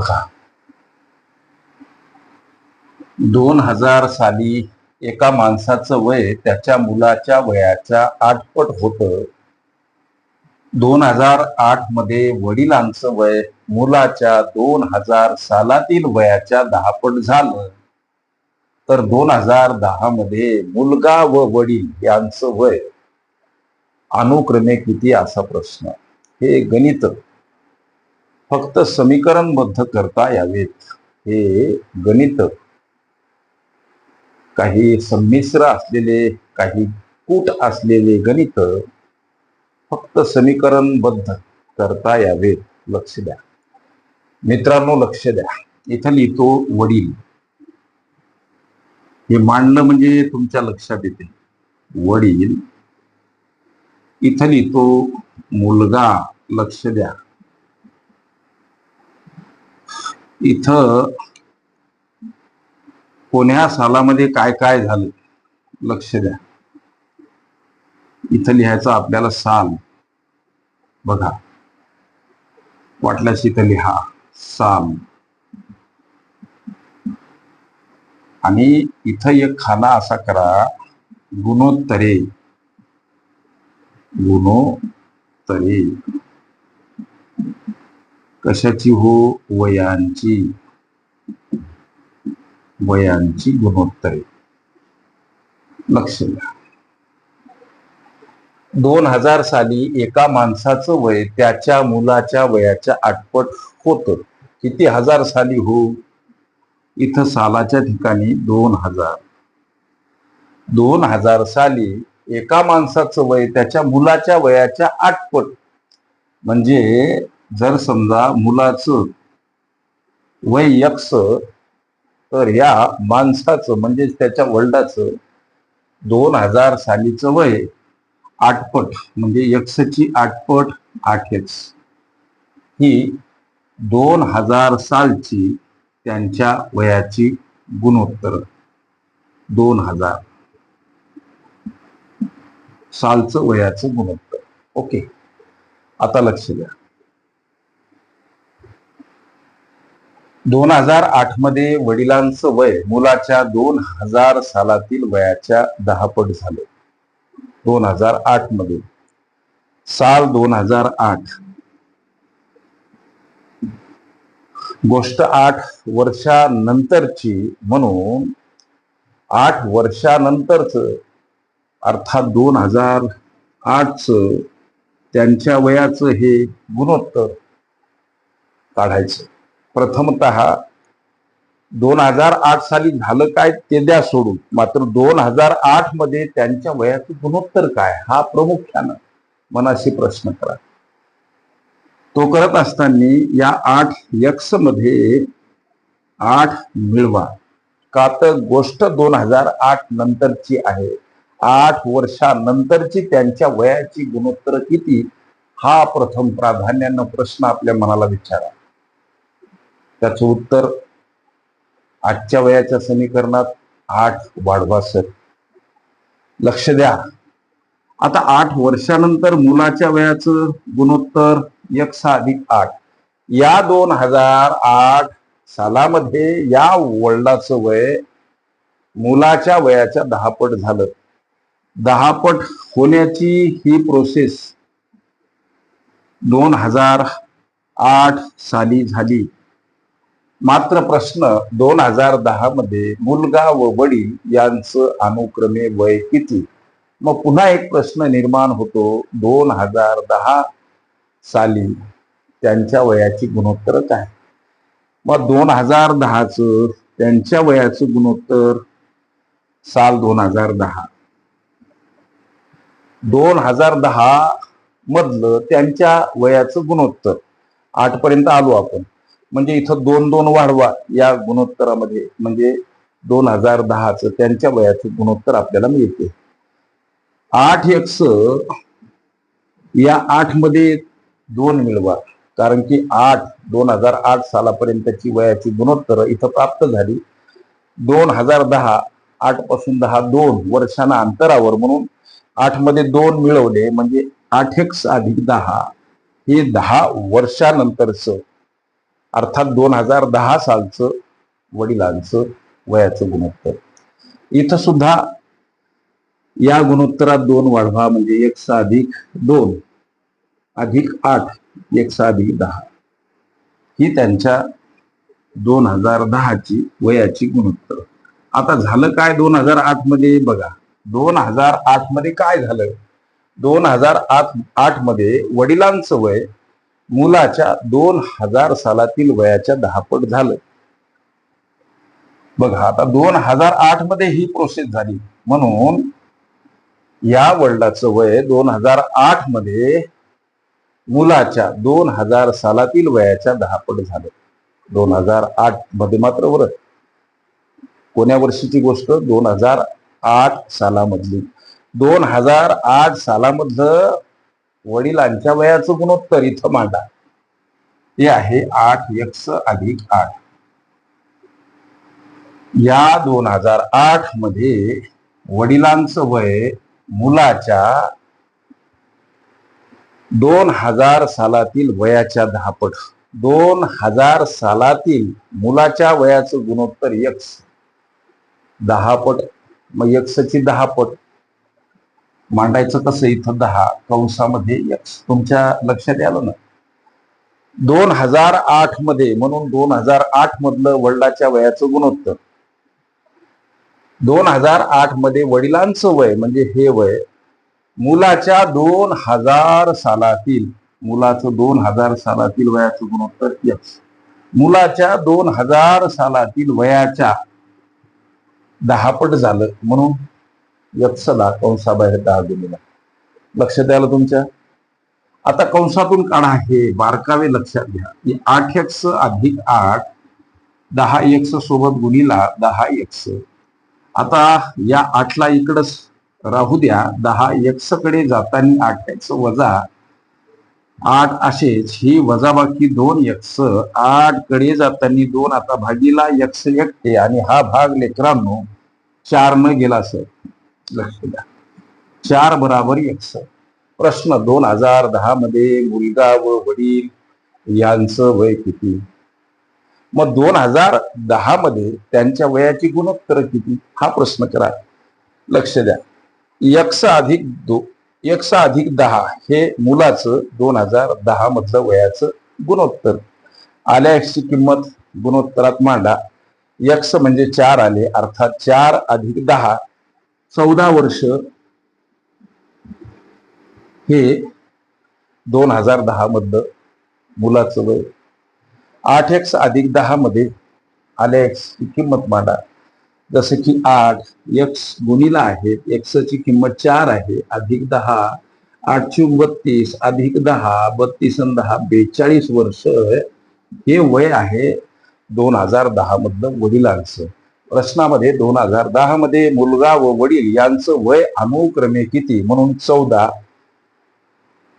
बघा. दोन हजार साली एका माणसाचं वय त्याच्या मुलाच्या वयाच्या आठपट होत. दोन हजार आठमध्ये वडिलांचं वय मुलाच्या दोन हजार सालातील वयाच्या दहापट झालं. तर दोन हजार दहा मध्ये मुलगा व वडील यांचं वय. अनुक्रमे किती असा प्रश्न. हे गणित फक्त समीकरणबद्ध करता यावेत. हे गणित काही संमिश्र असलेले काही कूट असलेले गणित फक्त समीकरणबद्ध करता यावेत. लक्ष द्या. मित्रांनो लक्ष द्या. इथं लिहितो वडील. हे मांडणं म्हणजे तुमच्या लक्षात येते. वडील. इथं लिहितो मुलगा. लक्ष द्या. इथं कोण्या सालामध्ये काय काय झालं? लक्ष द्या. इथं लिहायचं आपल्याला साल. बघा. वाटल्यास इथं लिहा. साल. आणि इथं एक खाना असा करा. गुणोत्तरे. गुणोत्तरे. कशाची हो? वयांची. वयांची गुणोत्तरे. लक्ष द्या. दोन हजार साली एका माणसाचं वय त्याच्या मुलाच्या वयाच्या आठपट होत. किती हजार साली हो? इथं सालाच्या ठिकाणी दोन हजार. दोन हजार साली एका माणसाचं वय त्याच्या मुलाच्या वयाच्या आठपट. म्हणजे जर समजा मुलाचं वय यक्ष तर या माणसाचं म्हणजे त्याच्या वडिलाचं दोन हजार सालीचं वय आठपट म्हणजे यक्सची आठपट आठ ही दोन हजार सालची त्यांच्या वयाची गुणोत्तर. दोन हजार. सालचं वयाचं गुणोत्तर. ओके. आता लक्ष द्या. दोन हजार आठमध्ये वडिलांचं वय मुलाच्या दोन हजार सालातील वयाच्या दहापट झालं. दोन हजार आठमध्ये. साल दोन हजार आठ. गोष्ट आठ वर्षानंतरची म्हणून आठ वर्षानंतरच अर्थात दोन हजार आठच त्यांच्या वयाचं हे गुणोत्तर काढायचं. प्रथमत दोन हजार आठ साली झालं काय ते द्या सोडून. मात्र दोन हजार आठमध्ये त्यांच्या वयाचं गुणोत्तर काय? हा प्रामुख्यानं मनाशी प्रश्न करा. तो करत असताना या आठ यक्समध्ये आठ मिळवा. का तर गोष्ट दोन हजार आठ नंतरची आहे. आठ वर्षानंतरची त्यांच्या वयाची गुणोत्तर किती? हा प्रथम प्राधान्यानं प्रश्न आपल्या मनाला विचारा. त्याचं उत्तर आजच्या वयाच्या समीकरणात आठ वाढवा सर. लक्ष द्या. आता आठ वर्षानंतर मुलाच्या वयाचं गुणोत्तर यक्ष अधिक आठ. या दोन हजार आठ सालामध्ये या वडिलाचं वय मुलाच्या वयाच्या दहापट झालं. दहापट होण्याची ही प्रोसेस दोन हजार आठ साली झाली. मात्र प्रश्न दोन हजार दहा मध्ये मुलगा व वडील यांचं अनुक्रमे वय किती? मग पुन्हा एक प्रश्न निर्माण होतो दोन हजार दहा साली त्यांच्या वयाची गुणोत्तर काय? मग दोन हजार दहाच त्यांच्या वयाचं गुणोत्तर साल दोन हजार दहा. दोन हजार दहा मधलं त्यांच्या वयाचं गुणोत्तर. आठपर्यंत आलो आपण. म्हणजे इथं दोन दोन वाढवा या गुणोत्तरामध्ये. म्हणजे दोन हजार दहाच त्यांच्या वयाचं गुणोत्तर आपल्याला मिळते. आठ एक्स या आठमध्ये दोन मिळवा. कारण की आठ दोन हजार आठ सालापर्यंतची वयाची गुणोत्तर इथं प्राप्त झाली. दोन हजार दहा आठपासून दहा दोन वर्षांना अंतरावर म्हणून आठमध्ये दोन मिळवले. म्हणजे आठ एक्स अधिक दहा हे दहा वर्षानंतरच अर्थात दोन हजार दहा सालचं वडिलांचं वयाचं गुणोत्तर. इथं सुद्धा या गुणोत्तरात दोन वाढवा म्हणजे एक अधिक दोन अधिक आठ एक अधिक दहा. ही त्यांच्या दोन हजार दहाची वयाची गुणोत्तर. आता झालं काय दोन हजार आठमध्ये? बघा दोन हजार आठमध्ये काय झालं? दोन हजार आठ आठमध्ये वडिलांचं वय मुलाच्या दोन हजार सालातील वयाच्या दहापट झालं. बघा आता दोन हजार आठमध्ये ही प्रोसेस झाली. म्हणून या वडिलाचं वय दोन हजार आठमध्ये मुलाच्या दोन हजार सालातील वयाच्या दहापट झालं. दोन हजार आठमध्ये मात्र वर कोण्या वर्षीची गोष्ट? दोन हजार आठ सालामधली. दोन हजार आठ सालामधलं वडिलांच्या वयाचं गुणोत्तर इथं मांडा. ते आहे आठ यक्ष अधिक आठ. या दोन हजार आठमध्ये वडिलांचं वय मुलाच्या दोन हजार सालातील वयाच्या दहापट दोन हजार सालातील मुलाच्या वयाचं गुणोत्तर यक्ष दहापट. मग यक्षची दहा पट मांडायचं कसं इथं दहा कंसामध्ये तुमच्या लक्षात आलं ना? दोन हजार आठमध्ये म्हणून दोन हजार आठ मधलं वडिलाच्या वयाचं गुणोत्तर. दोन हजार आठमध्ये वडिलांचं वय म्हणजे हे वय मुलाच्या दोन हजार सालातील मुलाचं दोन हजार सालातील वयाचं गुणोत्तर यक्स मुलाच्या दोन हजार सालातील वयाच्या दहापट झालं म्हणून यत्सला कंसाबाहेर दहा दिलेला. लक्षात आलं तुमच्या. आता कंसातून काढा हे बारकावे लक्षात घ्या. की आठ एक्स अधिक आठ दहा एक्स सोबत गुणीला दहा एक्स. आता या आठला इकडच राहू द्या. दहा एक्सकडे जाताना आठ एक्स वजा आठ असेच ही वजाबाकी दोन एक्स. आठकडे जाताना दोन आता भागीला एक्स एकटे आणि हा भाग लेकरांनो चार न गेला सर लक्ष द्या चार बराबर एक्स प्रश्न दोन हजार दहा मध्ये मुलगा व वडील यांचं वय किती? मग दोन हजार दहा मध्ये त्यांच्या वयाची गुणोत्तर किती? हा प्रश्न करा. लक्ष द्या. यक्ष अधिक दो यक्स अधिक दहा हे मुलाचं दोन हजार दहा मधलं वयाचं गुणोत्तर. आल्या एक्सची किंमत? गुणोत्तरात मांडा. यक्ष म्हणजे चार आले अर्थात चार अधिक दहा चौदा वर्ष हे दोन हजार दहा मधलं मुलाचं वय. आठ एक्स अधिक दहा मध्ये आल्या किंमत मांडा. जसं की आठ एक्स गुणीला आहे एक्सची किंमत चार आहे अधिक दहा आठशे बत्तीस अधिक दहा बत्तीस आणि दहा बेचाळीस वर्ष हे वय आहे दोन हजार दहा मधलं वडिलांचं. प्रश्नामध्ये दोन हजार दहा मध्ये मुलगा व वडील यांचं वय अनुक्रमे किती? म्हणून चौदा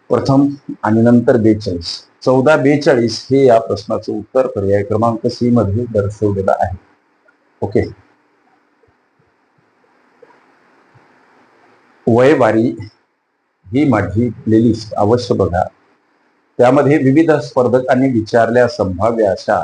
प्रथम आणि नंतर बेचाळीस. चौदा बेचाळीस हे या प्रश्नाचं उत्तर पर्याय क्रमांक सी मध्ये दर्शवलेलं आहे. ओके. वयवारी ही माझी प्लेलिस्ट अवश्य बघा. त्यामध्ये विविध स्पर्धकांनी विचारल्या संभाव्य अशा